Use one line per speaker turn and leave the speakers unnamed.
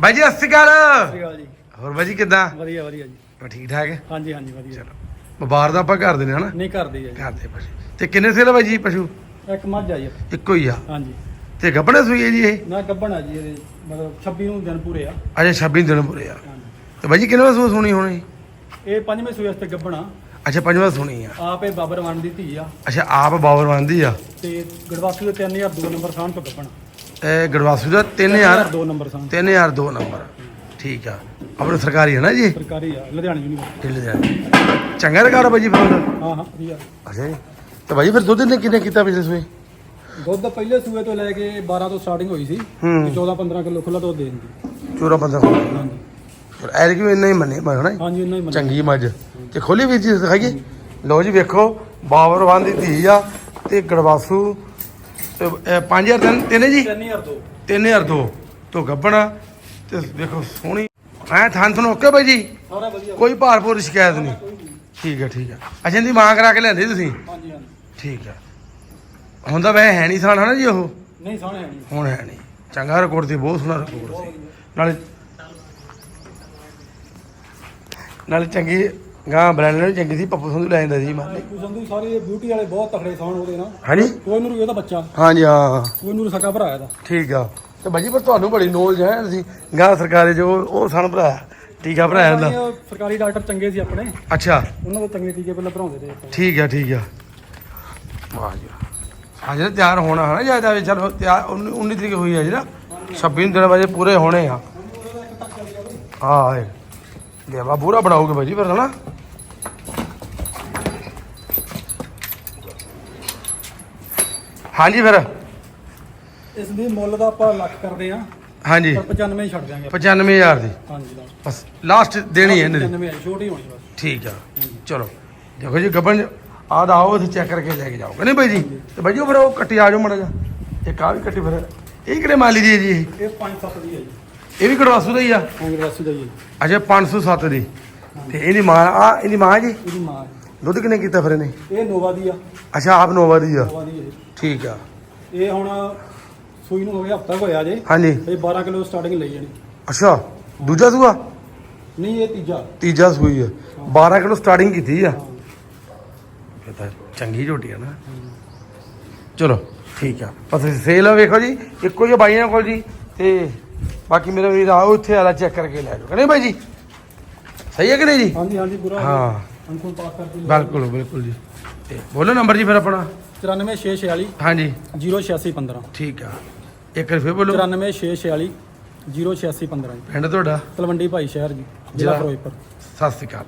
ਬਾਈ ਜੀ ਸਤਿ ਸ਼੍ਰੀ ਅਕਾਲ।
ਜੀ।
ਹੋਰ ਬਾਈ ਜੀ ਕਿਦਾਂ?
ਵਧੀਆ ਵਧੀਆ ਜੀ।
ਠੀਕ ਠਾਕ ਹੈ?
ਹਾਂਜੀ ਹਾਂਜੀ ਵਧੀਆ।
ਵਪਾਰ ਦਾ ਆਪਾਂ ਕਰ ਦਿੰਦੇ ਹਨਾ?
ਨਹੀਂ ਕਰਦੇ ਜੀ।
ਘਰ ਦੇ ਪਸ਼ੂ ਤੇ ਕਿੰਨੇ ਸੇਲ ਬਾਈ ਜੀ ਪਸ਼ੂ?
ਇੱਕ ਮੱਝ ਆ ਜੀ।
ਇੱਕੋ ਹੀ ਆ?
ਹਾਂਜੀ।
ਤੇ ਗੱਬਣੇ ਸੂਈ ਹੈ ਜੀ ਇਹ?
ਨਾ ਗੱਭਣ ਆ ਜੀ ਇਹਦੇ ਮਤਲਬ 26 ਨੂੰ ਦਿਨ ਪੂਰੇ ਆ।
ਅਜੇ 26 ਦਿਨ ਪੂਰੇ ਆ। ਤੇ ਬਾਈ ਜੀ ਕਿੰਨੇ ਸੂ ਸੁਣੀ ਹੋਣੀ?
ਇਹ ਪੰਜਵੇਂ ਸੂਏ ਵਾਸਤੇ ਗੱਭਣ। ਆ
ਅੱਛਾ ਪੰਜਵਾਂ ਸੁਣੀ ਆ।
ਆਪ ਇਹ ਬਾਬਰ ਵਣ ਦੀ ਧੀ ਆ।
ਅੱਛਾ ਆਪ ਬਾਬਰ ਬੰਦੀ ਆ।
ਤੇ ਗੜਵਾਸੂ ਦੇ 3000 ਦੋ ਨੰਬਰ ਸਾਨ ਤੋਂ ਗੱਭਣ।
ਇਹ ਗੜਵਾਸੂ ਦਾ 3000
ਦੋ ਨੰਬਰ ਸਾਨ
3000 ਦੋ ਨੰਬਰ। ਠੀਕ ਆ। ਆਪਣੇ ਸਰਕਾਰੀ ਹੈ ਨਾ ਜੀ?
ਸਰਕਾਰੀ ਆ ਲੁਧਿਆਣਾ ਯੂਨੀਵਰਸਿਟੀ।
ਢਿੱਲ ਜਾਣਾ ਚੰਗਾ ਰਿਕਾਰਡ ਜੀ ਫਿਰ
ਹਾਂ ਹਾਂ ਵਧੀਆ।
ਅੱਛਾ ਜੀ। ਤੇ ਬਾਈ ਜੀ ਫਿਰ ਦੁੱਧ ਨੇ ਕਿੰਨੇ ਕੀਤਾ ਪਿਛਲੇ ਸੂਏ?
ਦੁੱਧ ਪਹਿਲੇ ਸੂਏ ਤੋਂ ਲੈ ਕੇ 12 ਤੋਂ ਸਟਾਰਟਿੰਗ ਹੋਈ ਸੀ।
ਹੂੰ।
14 15 ਕਿਲੋ ਖੁੱਲਾ ਦੁੱਧ ਦੇਣ ਦੀ।
ਚੋਰਾ ਬੰਦਾ ਫਿਰ
ਹਾਂਜੀ।
ਐਰ ਕਿ ਇੰਨਾ ਹੀ ਮੰਨੇ ਮੈਂ ਹਨਾ
ਹਾਂਜੀ ਇੰਨਾ ਹੀ ਮੰਨ।
ਚੰਗੀ ਮੱਝ। ਤੇ ਖੋਲੀ ਵੀ ਚੀਜ਼ ਦਿਖਾਈਏ। ਲਓ ਜੀ ਵੇਖੋ ਬਾਬਰਵਾਨ ਦੀ ਧੀ ਆ ਤੇ ਗੜਵਾਸੂ 5000 ਤਿੰਨ ਤਿੰਨੇ ਜੀ?
3000 ਦੋ।
3000 ਦੋ। ਤੋਂ ਗੱਬਣਾ ਤੇ ਦੇਖੋ ਸੋਹਣੀ। ਐ ਥਾਂ ਤੁਹਾਨੂੰ ਓਕੇ ਬਾਈ ਜੀ?
ਸਾਰਾ ਵਧੀਆ।
ਕੋਈ ਭਾਰਪੂਰ ਸ਼ਿਕਾਇਤ ਨਹੀਂ। ਠੀਕ ਹੈ ਠੀਕ ਹੈ ਅੱਛਾ ਇਹਦੀ ਮਾਂ ਕਰਾ ਕੇ ਲਿਆਂਦੀ ਤੁਸੀਂ?
ਹਾਂਜੀ ਹਾਂਜੀ।
ਠੀਕ ਹੈ ਹੁੰਦਾ ਵੈ ਹੈ ਨਹੀਂ ਸਾਨ ਹਨਾ ਜੀ ਉਹ?
ਨਹੀਂ ਸਾਹਣੇ ਹੈ ਨਹੀਂ।
ਹੁਣ ਹੈ ਨਹੀਂ। ਚੰਗਾ ਰਿਕਾਰਡ ਸੀ ਬਹੁਤ ਸੋਹਣਾ ਰਿਕਾਰਡ ਸੀ। ਨਾਲੇ ਨਾਲੇ ਚੰਗੀ ਗਾਂ ਬ੍ਰਾਂਡ ਨਾਲ ਚੰਗੀ ਸੀ ਪੱਪੂ ਸੰਧੂ ਲੈ ਜਾਂਦਾ ਸੀ ਮਾਲੇ
ਕੋਈ ਸੰਧੂ ਸਾਰੇ ਬਿਊਟੀ ਵਾਲੇ ਬਹੁਤ ਤਕੜੇ ਸਾਣ ਉਹਦੇ ਨਾਲ।
ਹਾਂਜੀ?
ਕੋਈ ਨੂੰ ਇਹਦਾ ਬੱਚਾ।
ਹਾਂਜੀ ਹਾਂ
ਕੋਈ ਨੂੰ ਸਕਾ ਭਰਾ ਇਹਦਾ।
ਠੀਕ ਆ। ਤੇ ਬਾਜੀ ਪਰ ਤੁਹਾਨੂੰ ਬੜੀ ਨੌਲੇਜ ਹੈ ਤੁਸੀਂ ਗਾਂ ਸਰਕਾਰੀ ਜੋ ਉਹ ਸਣ ਭਰਾ ਟੀਕਾ ਭਰਾਇਆ ਹੁੰਦਾ
ਸਰਕਾਰੀ ਡਾਕਟਰ ਚੰਗੇ ਸੀ ਆਪਣੇ।
ਅੱਛਾ।
ਉਹਨਾਂ ਦੇ ਚੰਗੇ ਟੀਕੇ ਪਹਿਲਾਂ ਭਰਾਉਂਦੇ ਰਹੇ।
ਠੀਕ ਆ ਠੀਕ ਆ। ਵਾਹ ਜੀ ਅੱਜ ਨਾ ਤਿਆਰ ਹੋਣਾ ਹੈ ਨਾ ਜ਼ਿਆਦਾ ਵੀ ਚਲੋ ਤਿਆਰ 19 ਤਰੀਕ ਹੋਈ ਹੈ ਜੀ ਨਾ 26 ਦਿਨ ਵਜੇ ਪੂਰੇ ਹੋਣੇ ਆ। ਹਾਂ ਇਹ ਦੇਵਾ ਪੂਰਾ ਬਣਾਓਗੇ ਬਾਜੀ ਫਿਰ ਹਨਾ ਹਾਂਜੀ ਫਿਰ।
ਇਸ ਦੀ ਮੁੱਲ ਦਾ ਆਪਾਂ ਲੱਖ ਕਰਦੇ ਆ
ਹਾਂਜੀ।
ਪਰ 95 ਹੀ ਛੱਡ ਦਿਆਂਗੇ
95000 ਦੀ।
ਹਾਂਜੀ ਦਾ
ਬਸ ਲਾਸਟ ਦੇਣੀ ਹੈ ਇਹਨਾਂ ਦੀ।
95 ਹੈ ਛੋਟੀ ਹੋਣੀ ਬਸ।
ਠੀਕ ਆ। ਚਲੋ ਦੇਖੋ ਜੀ ਗੱਬਨ ਆਦ ਆਓ ਅਸੀਂ ਚੈੱਕ ਕਰਕੇ ਲੈ ਕੇ ਜਾਓਗੇ ਨਹੀਂ ਬਾਈ ਜੀ? ਤੇ ਬਾਈ ਜੀ ਉਹ ਫਿਰ ਉਹ ਕੱਟੀ ਆ ਜਾਓ ਮੜਾ ਜਾ ਇੱਕ ਆ ਵੀ ਕੱਟੀ ਫਿਰ। ਇਹ ਕਿਹੜੇ ਮਾਲੀ ਦੀ ਹੈ ਜੀ ਇਹ?
ਇਹ 5-7 ਦੀ ਹੈ ਜੀ।
ਇਹ ਵੀ ਕੜਵਾਸੂ ਦਾ ਹੀ ਆ?
ਕਾਂਗਰਸੀ ਦਾ ਜੀ।
ਅਜੇ 507 ਦੀ। ਤੇ ਇਹਦੀ ਮਾਂ ਆ ਇਹਦੀ ਮਾਂ ਜੀ?
ਇਹਦੀ ਮਾਂ ਹੈ।
ਦੁੱਧ ਕਿੰਨੇ ਕੀਤਾ ਫਿਰ ਇਹਨੇ?
ਇਹ ਨੋਵਾ ਦੀ ਆ।
ਅੱਛਾ ਆਪ ਨੋਵਾ ਦੀ ਆ।
ਨੋਵਾ ਦੀ ਹੈ।
ਠੀਕ ਆ।
ਇਹ ਹੁਣ ਸੂਈ ਨੂੰ ਹੋ ਗਿਆ ਹਫਤਾ ਹੋਇਆ ਜੇ।
ਹਾਂਜੀ।
ਇਹ 12 ਕਿਲੋ ਸਟਾਰਟਿੰਗ ਲਈ ਜਾਣੀ।
ਅੱਛਾ ਦੂਜਾ ਸੂਆ?
ਨਹੀਂ ਇਹ ਤੀਜਾ।
ਤੀਜਾ ਸੂਈ ਆ। 12 ਕਿਲੋ ਸਟਾਰਟਿੰਗ ਕੀਤੀ ਆ। ਇਹ ਤਾਂ ਚੰਗੀ ਝੋਟੀ ਆ ਨਾ। ਚਲੋ ਠੀਕ ਆ। ਬਸ ਸੇਲ ਵੇਖੋ ਜੀ। ਇੱਕੋ ਹੀ ਆ ਬਾਈਆਂ ਕੋਲ ਜੀ। ਤੇ ਬਾਕੀ ਮੇਰੇ ਵੀਰ ਆਓ ਇੱਥੇ ਆਲਾ ਚੈੱਕ ਕਰਕੇ ਲੈ ਜਾਓ। ਨਹੀਂ ਬਾਈ ਜੀ? ਸਹੀ ਹੈ ਕਿ ਨਹੀਂ ਜੀ?
ਹਾਂਜੀ ਹਾਂਜੀ ਪੂਰਾ
ਹਾਂ।
ਅੰਕੁਲ ਪਾਸ ਕਰਕੇ
ਬਿਲਕੁਲ ਬਿਲਕੁਲ ਜੀ। ਤੇ ਬੋਲੋ ਨੰਬਰ ਜੀ ਫਿਰ ਆਪਣਾ।
94646
ਹਾਂਜੀ।
08615
ਠੀਕ ਆ। ਇੱਕ ਵਾਰ ਫਿਰ ਬੋਲੋ।
94646 08615
ਪਿੰਡ ਤੁਹਾਡਾ?
ਤਲਵੰਡੀ ਭਾਈ ਸ਼ਹਿਰ ਜੀ
ਜ਼ਿਲ੍ਹਾ?
ਜ਼ਿਲ੍ਹਾ। ਫਿਰੋਜ਼ਪੁਰ।
ਸਤਿ ਸ਼੍ਰੀ ਅਕਾਲ।